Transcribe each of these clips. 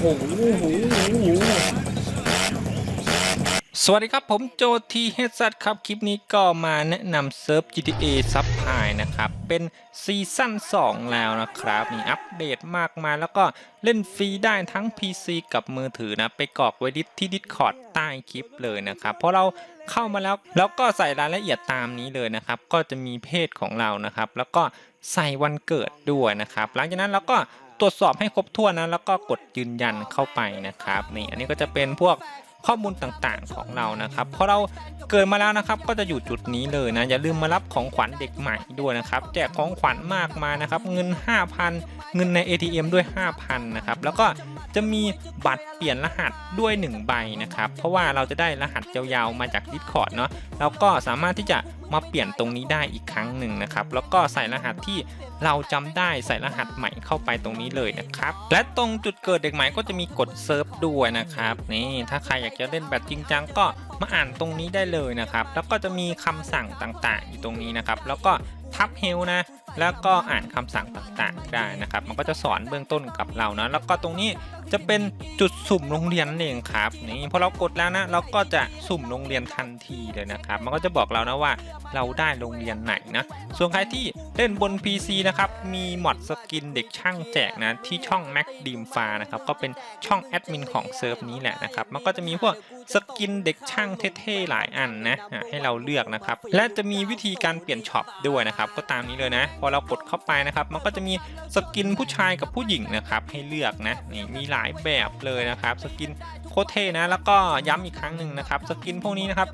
โหโหโหสวัสดีครับผมโจทีเฮดซัตครับ คลิปนี้ก็มาแนะนำเซิร์ฟ GTA ซับไ i นะครับ เป็นซีซั่น2 แล้วนะครับนี่อัปเดตมากมายแล้วก็เล่นฟรีได้ทั้ง PC กับมือถือนะ ไปกรอกไว้ดิสที่ Discord ใต้คลิปเลยนะครับ เพราะเราเข้ามาแล้วแล้วก็ใส่รายละเอียดตามนี้เลยนะครับ ก็จะมีเพศของเรานะครับ แล้วก็ใส่วันเกิดด้วยนะครับ หลังจากนั้นเราก็ ตรวจสอบให้ครบถ้วนนะแล้วก็กดยืนยันเข้าไปนะครับนี่อันนี้ก็จะเป็นพวก ข้อมูลต่างๆของเรานะครับพอเราเกิดมาแล้วนะครับก็จะอยู่จุดนี้เลยนะอย่าลืมมารับของขวัญเด็กใหม่ด้วยนะครับแจกของขวัญมากมายนะครับเงิน 5,000 เงินใน ATM ด้วย 5,000นะครับแล้วก็จะมีบัตรเปลี่ยนรหัสด้วย 1 ใบนะครับเพราะว่าเราจะได้รหัสยาวๆมาจาก Discord เนาะแล้วก็สามารถที่จะมาเปลี่ยนตรงนี้ได้อีกครั้งหนึ่งนะครับแล้วก็ใส่รหัสที่เราจำได้ใส่รหัสใหม่เข้าไปตรงนี้เลยนะครับและตรงจุดเกิดเด็กใหม่ก็จะมีกดเซิร์ฟด้วยนะครับนี่ถ้าใครอยากจะเล่นแบบจริงจังก็มาอ่านตรงนี้ได้เลยนะครับ แล้วก็จะมีคำสั่งต่างๆ อยู่ตรงนี้นะครับ แล้วก็ทับเฮลนะ แล้วก็อ่านคำสั่งต่างๆได้นะครับ มันก็จะสอนเบื้องต้นกับเรานะ แล้วก็ตรงนี้จะเป็นจุดสุ่มโรงเรียนนั่นเองครับนี่พอเรากดแล้วนะ เราก็จะสุ่มโรงเรียนทันทีเลยนะครับ มันก็จะบอกเรานะว่าเราได้โรงเรียนไหนนะ ส่วนใครที่ เล่นบน PC นะครับ มีมอดสกินเด็กช่างแจกนะ ที่ช่อง Mac d e m f a นะครับ ก็เป็นช่องแอดมินของเซิร์ฟนี้แหละนะครับ มันก็จะมีพวกสกินเด็กช่างเท่ๆ หลายอันนะ ให้เราเลือกนะครับ และจะมีวิธีการเปลี่ยนช็อปด้วยนะครับ ก็ตามนี้เลยนะ พอเรากดเข้าไปนะครับ มันก็จะมีสกินผู้ชายกับผู้หญิงนะครับ ให้เลือกนะ นี่มีหลายแบบเลยนะครับ สกิน ตรเท่นะ แล้วก็ย้ำอีกครั้งหนึ่งนะครับสกินพวกนี้นะครับ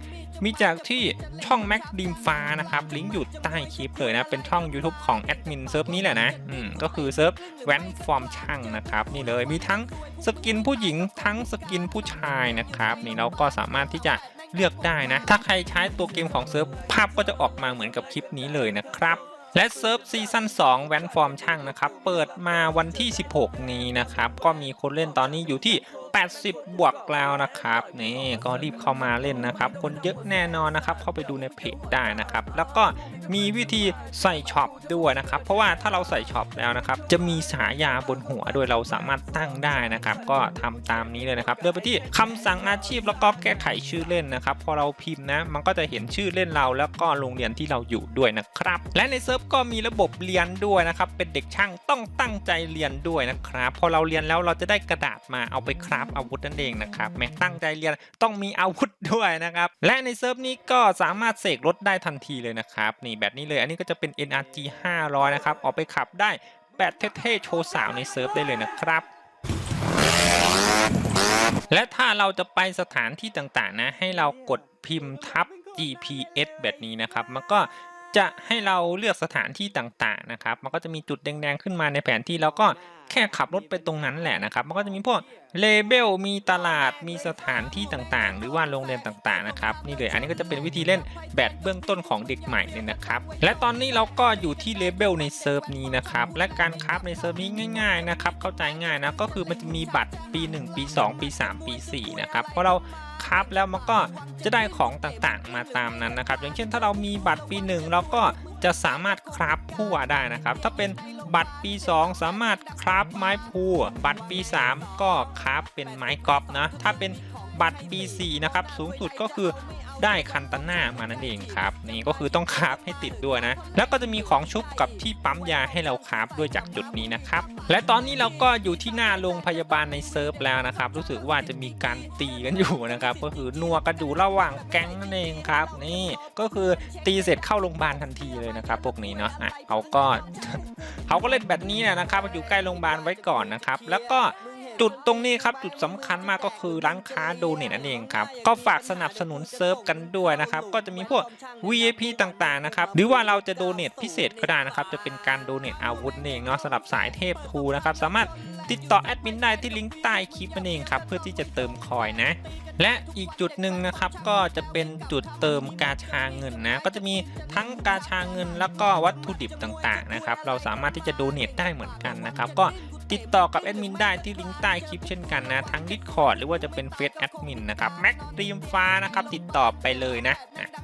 มีจากที่ช่อง Mac d e m f a นะครับลิงก์อยู่ใต้คลิปเลยนะเป็นช่อง YouTube ของแอดมินเซิร์ฟนี้แหละนะอืมก็คือเซิร์ฟแวนฟอร์มช่างนะครับนี่เลยมีทั้งสกินผู้หญิงทั้งสกินผู้ชายนะครับนี่เราก็สามารถที่จะเลือกได้นะ ถ้าใครใช้ตัวเกมของเซิร์ฟภาพก็จะออกมาเหมือนกับคลิปนี้เลยนะครับและเซิร์ฟซีซั่น2แวนฟอร์มช่างนะครับ เปิดมาวันที่ 16 นี้นะครับ ก็มีคนเล่นตอนนี้อยู่ที่ 80 บวกแล้วนะครับนี่ก็รีบเข้ามาเล่นนะครับ คนเยอะแน่นอนนะครับ เข้าไปดูในเพจได้นะครับ แล้วก็มีวิธีใส่ช็อปด้วยนะครับ เพราะว่าถ้าเราใส่ช็อปแล้วนะครับ จะมีสายาบนหัวโดยเราสามารถตั้งได้นะครับ ก็ทำตามนี้เลยนะครับเลือกไปที่คำสั่งอาชีพแล้วก็แก้ไขชื่อเล่นนะครับ พอเราพิมพ์นะ มันก็จะเห็นชื่อเล่นเรา แล้วก็โรงเรียนที่เราอยู่ด้วยนะครับ และในเซิร์ฟก็มีระบบเรียนด้วยนะครับ เป็นเด็กช่างต้องตั้งใจเรียนด้วยนะครับ พอเราเรียนแล้วเราจะได้กระดาษมาเอาไปคราฟอาวุธนั่นเองนะครับแม้ตั้งใจเรียนต้องมีอาวุธด้วยนะครับ และในเซิร์ฟนี้ก็สามารถเสกรถได้ทันทีเลยนะครับ นี่แบบนี้เลยอันนี้ก็จะเป็น NRG 500 นะครับ ออกไปขับได้แบบเท่ๆโชว์สาวในเซิร์ฟได้เลยนะครับและถ้าเราจะไปสถานที่ต่างๆนะ ให้เรากดพิมพ์ทับ GPS แบบนี้นะครับ มันก็จะให้เราเลือกสถานที่ต่างๆนะครับ มันก็จะมีจุดแดงๆขึ้นมาในแผนที่แล้วก็แค่ขับรถไปตรงนั้นแหละนะครับ มันก็จะมีพวกเลเบล มีตลาด มีสถานที่ต่างๆ หรือว่าโรงเรียนต่างๆนะครับ นี่เลย อันนี้ก็จะเป็นวิธีเล่นแบบเบื้องต้นของเด็กใหม่เลยนะครับ และตอนนี้เราก็อยู่ที่เลเบลในเซิร์ฟนี้นะครับ และการคราฟในเซิร์ฟนี้ง่ายๆนะครับ เข้าใจง่ายนะ ก็คือมันจะมีบัตรปี 1 ปี 2 ปี 3 ปี 4 นะครับพราะเราคราฟแล้วมันก็จะได้ของต่างๆ มาตามนั้นนะครับ อย่างเช่นถ้าเรามีบัตรปี 1 เราก็ จะสามารถคราฟพั่วได้นะครับ ถ้าเป็นบัตรปี 2 สามารถคราฟไม้พูบัตรปี 3 ก็คราฟเป็นไม้กอบนะ ถ้าเป็น บัตรปี4นะครับ สูงสุดก็คือได้คันตันหน้ามานั่นเองครับ นี่ก็คือต้องคาฟให้ติดด้วยนะ แล้วก็จะมีของชุบกับที่ปั๊มยาให้เราคาฟด้วยจากจุดนี้นะครับ และตอนนี้เราก็อยู่ที่หน้าโรงพยาบาลในเซิร์ฟแล้วนะครับ รู้สึกว่าจะมีการตีกันอยู่นะครับ ก็คือนัวกันอยู่ระหว่างแก๊งนั่นเองครับ นี่ก็คือตีเสร็จเข้าโรงพยาบาลทันทีเลยนะครับ พวกนี้เนาะอะเขาก็เขาก็เล่นแบบนี้นะครับอยู่ใกล้โรงพยาบาลไว้ก่อนนะครับ แล้วก็ จุดตรงนี้ครับจุดสำคัญมากก็คือร้านค้าโดเนทนั่นเองครับก็ฝากสนับสนุนเซิร์ฟกันด้วยนะครับก็จะมีพวก VIP ต่างๆนะครับหรือว่าเราจะโดเนทพิเศษก็ได้นะครับจะเป็นการโดเนทอาวุธเองเนาะสำหรับสายเทพภูนะครับสามารถติดต่อแอดมินได้ที่ลิงก์ใต้คลิปนั่นเองครับเพื่อที่จะเติมคอยนะและอีกจุดหนึ่งนะครับก็จะเป็นจุดเติมกาชาเงินนะก็จะมีทั้งกาชาเงิน แล้วก็วัตถุดิบต่างๆนะครับเราสามารถที่จะดูเนตได้เหมือนกันนะครับก็ติดต่อกับแอดมินได้ที่ลิงก์ใต้คลิปเช่นกันนะ ทั้ง Discord หรือว่าจะเป็นเฟซแอดมินนะครับแม็กดีมฟ้านะครับติดต่อไปเลยนะ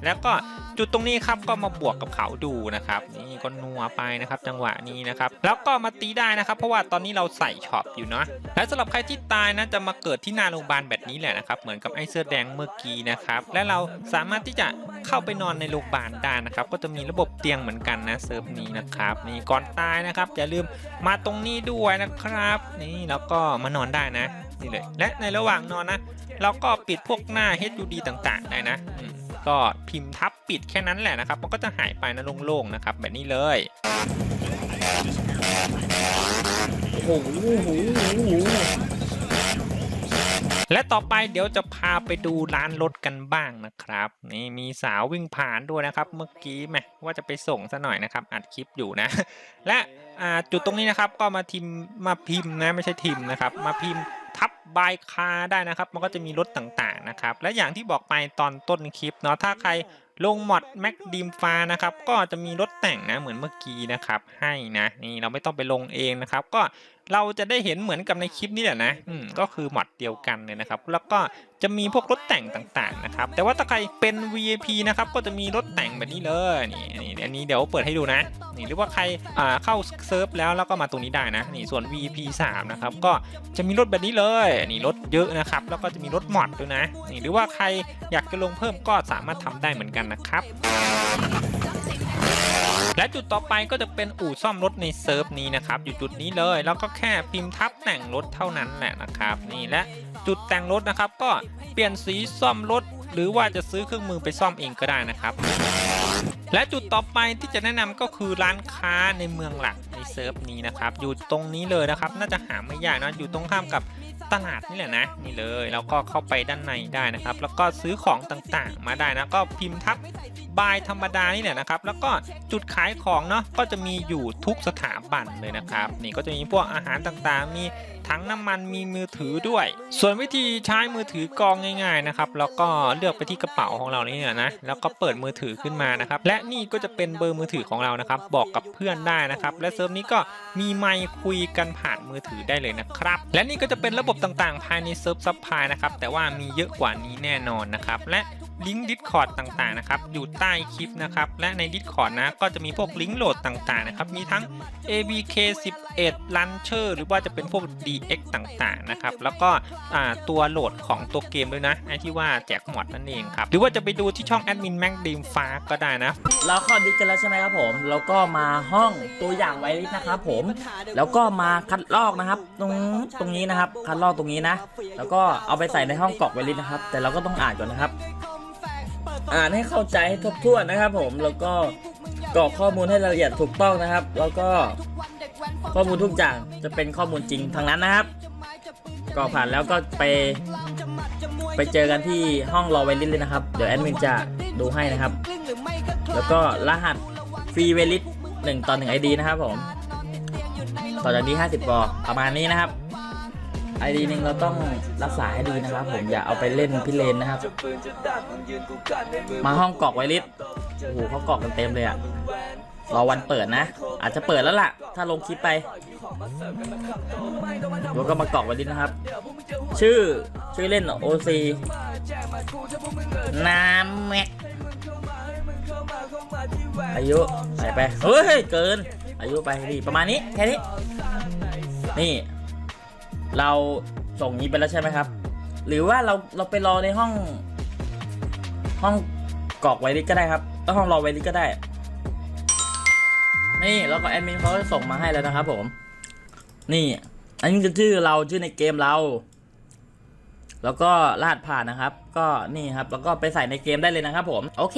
แล้วก็จุดตรงนี้ครับก็มาบวกกับเขาดูนะครับนี่ก็นัวไปนะครับ จังหวะนี้นะครับ แล้วก็มาตีได้นะครับ เพราะว่าตอนนี้เราใส่ช็อปอยู่เนาะและสำหรับใครที่ตายนะจะมาเกิดที่หน้าโรงพยาบาลแบบนี้แหละนะครับ เหมือนกับไอ้เสื้อแดงเมื่อกี้นะครับ และเราสามารถที่จะเข้าไปนอนในโรงพยาบาลได้นะครับ ก็จะมีระบบเตียงเหมือนกันนะเซิร์ฟนี้นะครับนี่ก่อนตายนะครับอย่าลืมมาตรงนี้ด้วยนะครับ นี่แล้วก็มานอนได้นะนี่เลย และในระหว่างนอนนะ เราก็ปิดพวกหน้า HUD ต่างๆ ได้นะ ก็พิมพ์ทับปิดแค่นั้นแหละนะครับ มันก็จะหายไปนะโล่งๆนะครับ แบบนี้เลยโอ้โหโอ้โหโอ้โหและต่อไปเดี๋ยวจะพาไปดูร้านรถกันบ้างนะครับ นี่มีสาววิ่งผ่านด้วยนะครับ เมื่อกี้แหมว่าจะไปส่งซะหน่อยนะครับอัดคลิปอยู่นะ และจุดตรงนี้นะครับก็มาทิมมาพิมพ์นะไม่ใช่ทิมนะครับ มาพิมพ์ บบายคาได้นะครับ มันก็จะมีรถต่างๆนะครับ และอย่างที่บอกไปตอนต้นคลิปเนาะถ้าใครลงมอดแม็กดีมฟ้านะครับก็จะมีรถแต่งนะเหมือนเมื่อกี้นะครับให้นะนี่เราไม่ต้องไปลงเองนะครับ ก็เราจะได้เห็นเหมือนกับในคลิปนี้แหละนะอืมก็คือมอดเดียวกันเลยนะครับ แล้วก็จะมีพวกรถแต่งต่างๆนะครับ แต่ว่าถ้าใครเป็น VIP นะครับ ก็จะมีรถแต่งแบบนี้เลยนี่นี่อันนี้เดี๋ยวเปิดให้ดูนะ นี่หรือว่าใครอ่าเข้าเซิร์ฟแล้วแล้วก็มาตรงนี้ได้นะ นี่ส่วน VIP 3นะครับ ก็จะมีรถแบบนี้เลย นี่รถเยอะนะครับ แล้วก็จะมีรถมอดด้วยนะ นี่หรือว่าใครอยากจะลงเพิ่มก็สามารถทำได้เหมือนกันนะครับ และจุดต่อไปก็จะเป็นอู่ซ่อมรถในเซิร์ฟนี้นะครับ อยู่จุดนี้เลย แล้วก็แค่พิมพ์ทับแต่งรถเท่านั้นแหละนะครับ นี่และจุดแต่งรถนะครับ ก็เปลี่ยนสีซ่อมรถ หรือว่าจะซื้อเครื่องมือไปซ่อมเองก็ได้นะครับและจุดต่อไปที่จะแนะนำก็คือร้านค้าในเมืองหลักในเซิร์ฟนี้นะครับ อยู่ตรงนี้เลยนะครับ น่าจะหาไม่ยากนะอยู่ตรงข้ามกับ ตลาดนี่แหละนะนี่เลยแล้วก็เข้าไปด้านในได้นะครับ แล้วก็ซื้อของต่างๆ มาได้นะก็พิมพ์ทับบายธรรมดานี่แหละนะครับ แล้วก็จุดขายของเนาะก็จะมีอยู่ทุกสถาบันเลยนะครับ นี่ก็จะมีพวกอาหารต่างๆ มีถังน้ำมันมีมือถือด้วย ส่วนวิธีใช้มือถือกรองง่าย ๆนะครับ แล้วก็เลือกไปที่กระเป๋าของเรานี่แหละนะแล้วก็เปิดมือถือขึ้นมานะครับ และนี่ก็จะเป็นเบอร์มือถือของเรานะครับ บอกกับเพื่อนได้นะครับ และเซิร์ฟนี้ก็มีไมค์คุยกันผ่านมือถือได้เลยนะครับ และนี่ก็จะเป็นระบบต่างๆ ภายในเซิร์ฟซับพายนะครับแต่ว่ามีเยอะกว่านี้แน่นอนนะครับและ ลิงก์ Discord ต่างๆนะครับอยู่ใต้คลิปนะครับและใน Discord นะก็จะมีพวกลิงก์โหลดต่างๆนะครับมีทั้ง ABK11 Launcher หรือว่าจะเป็นพวก DX ต่างๆนะครับแล้วก็ตัวโหลดของตัวเกมด้วยนะไอที่ว่าแจกหมดนั่นเองครับหรือว่าจะไปดูที่ช่องแอดมินแม็กดีมฟ้าก็ได้นะเราเข้าดิสกันแล้วใช่ไหมครับผมแล้วก็มาห้องตัวอย่างไวริสนะครับผมแล้วก็มาคัดลอกนะครับ ตรงตรงนี้นะครับคัดลอกตรงนี้นะ แล้วก็เอาไปใส่ในห้องกรอกไวริสนะครับ แต่เราก็ต้องอ่านก่อนนะครับ อ่านให้เข้าใจให้ครบถ้วนนะครับผมแล้วก็กรอกข้อมูลให้ละเอียดถูกต้องนะครับ แล้วก็ข้อมูลทุกอย่างจะเป็นข้อมูลจริงทั้งนั้นนะครับกรอกผ่านแล้วก็ไป ไปเจอกันที่ห้องรอไวริสเลยนะครับ เดี๋ยวแอดมินจะดูให้นะครับ แล้วก็รหัสฟรีเวลิสหนึ่งต่อหนึ่งไอดีนะครับผม ต่อจากนี้ 50กอประมาณนี้นะครับ ไอดีนึงเราต้องรักษาให้ดีนะครับ ผมอย่าเอาไปเล่นพิเรนนะครับ มาห้องกรอกไวริสโอ้โหเขากรอกกันเต็มเลยอะรอวันเปิดนะ อาจจะเปิดแล้วล่ะ ถ้าลงคลิปไปแล้วก็มากรอกไวริสนะครับ ชื่อชื่อเล่น OC น้ำแม็กอายุใส่ไป เฮ้ย เกิน อายุไปดีประมาณนี้ แค่นี้ นี่ เราส่งนี้ไปแล้วใช่ไหมครับ หรือว่าเราเราไปรอในห้อง ห้องกรอกไวริสก็ได้ครับแล้วห้องรอไวริสก็ได้ นี่แล้วก็แอดมินเขาส่งมาให้แล้วนะครับผม นี่ อันนี้คือชื่อเราชื่อในเกมเรา แล้วก็รหัสผ่านนะครับ ก็นี่ครับ แล้วก็ไปใส่ในเกมได้เลยนะครับผม โอเค